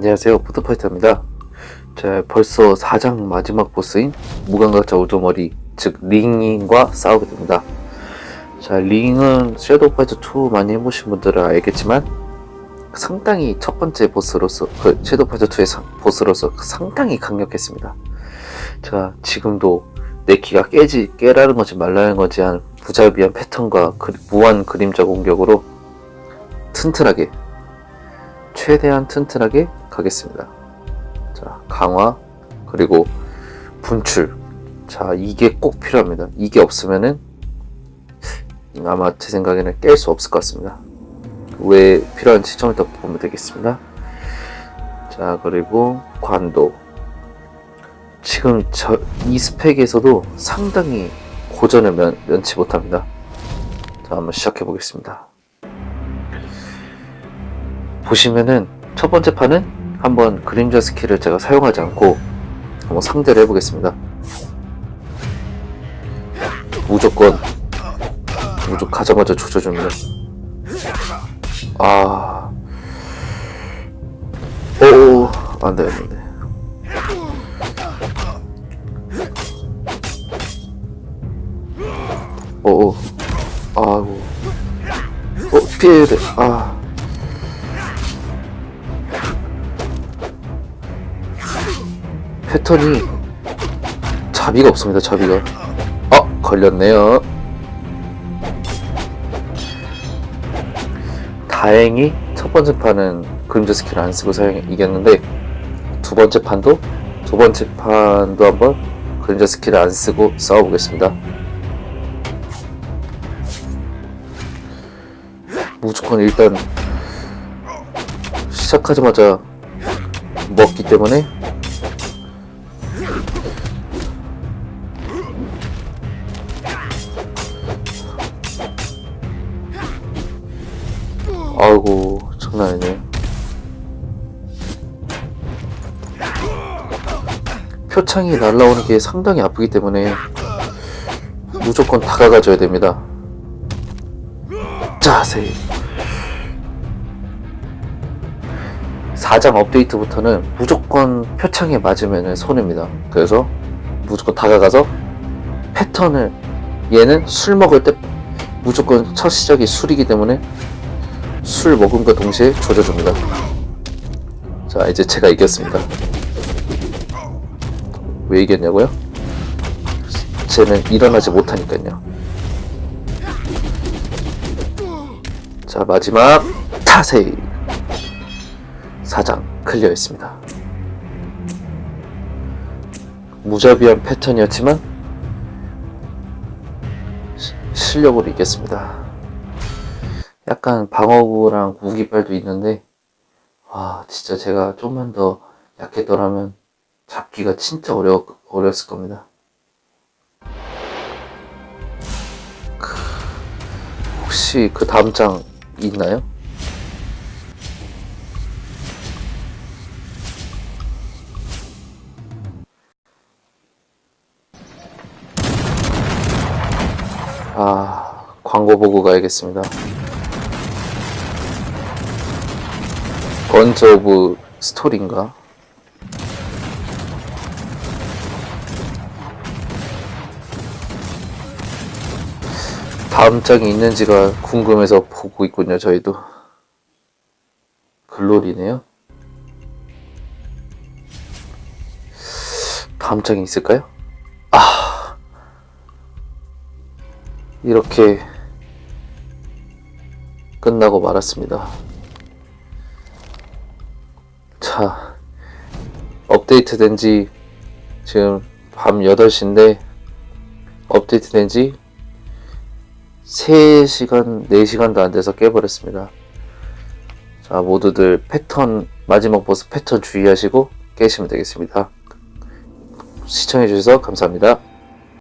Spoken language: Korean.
안녕하세요. 푸드파이터입니다. 자 벌써 4장 마지막 보스인 무감각자 우두머리 즉 링과 싸우게 됩니다. 자 링은 섀도우 파이터 2 많이 해보신 분들은 알겠지만 상당히 첫 번째 보스로서 그 섀도우 파이터 2의 상- 보스로서 상당히 강력했습니다. 제가 지금도 내 키가 깨지 깨라는 건지 말라는 건지 한 부자비한 패턴과 그- 무한 그림자 공격으로 튼튼하게 최대한 튼튼하게 가겠습니다. 자, 강화, 그리고 분출. 자, 이게 꼭 필요합니다. 이게 없으면은 아마 제 생각에는 깰 수 없을 것 같습니다. 왜 필요한지 좀 이따 보면 되겠습니다. 자, 그리고 관도. 지금 저, 이 스펙에서도 상당히 고전을 면, 면치 못합니다. 자, 한번 시작해 보겠습니다. 보시면은 첫 번째 판은 한번 그림자 스킬을 제가 사용하지 않고 한번 상대를 해보겠습니다. 무조건 무조건 가자마자 조져줍니다. 아, 오, 안돼 안돼. 오, 아이고, 어 피해야 돼. 아. 패턴이 자비가 없습니다. 자비가. 어 걸렸네요. 다행히 첫 번째 판은 그림자 스킬 안 쓰고 사용 이겼는데 두 번째 판도 두 번째 판도 한번 그림자 스킬 안 쓰고 싸워보겠습니다. 무조건 일단 시작하자마자 먹기 때문에 아이고 장난 아니네. 표창이 날라오는 게 상당히 아프기 때문에 무조건 다가가줘야 됩니다. 자세히 4장 업데이트부터는 무조건 표창에 맞으면 손해입니다. 그래서 무조건 다가가서 패턴을 얘는 술 먹을 때 무조건 첫 시작이 술이기 때문에 술 먹음과 동시에 조져줍니다. 자, 이제 제가 이겼습니다. 왜 이겼냐고요? 쟤는 일어나지 못하니까요. 자, 마지막 타세이. 사장 클리어했습니다. 무자비한 패턴이었지만 시- 실력으로 이겼습니다. 약간 방어구랑 무기빨도 있는데 와 진짜 제가 좀만 더 약했더라면 잡기가 진짜 어려 어렸을 겁니다. 크, 혹시 그 다음 장 있나요? 아 광고 보고 가야겠습니다. 번즈 오브 스토리인가? 다음 장이 있는지가 궁금해서 보고 있군요, 저희도. 글로리네요. 다음 장이 있을까요? 아. 이렇게 끝나고 말았습니다. 자, 업데이트 된 지 지금 밤 8시인데 업데이트 된 지 3시간, 4시간도 안 돼서 깨버렸습니다. 자, 모두들 패턴, 마지막 보스 패턴 주의하시고 깨시면 되겠습니다. 시청해주셔서 감사합니다.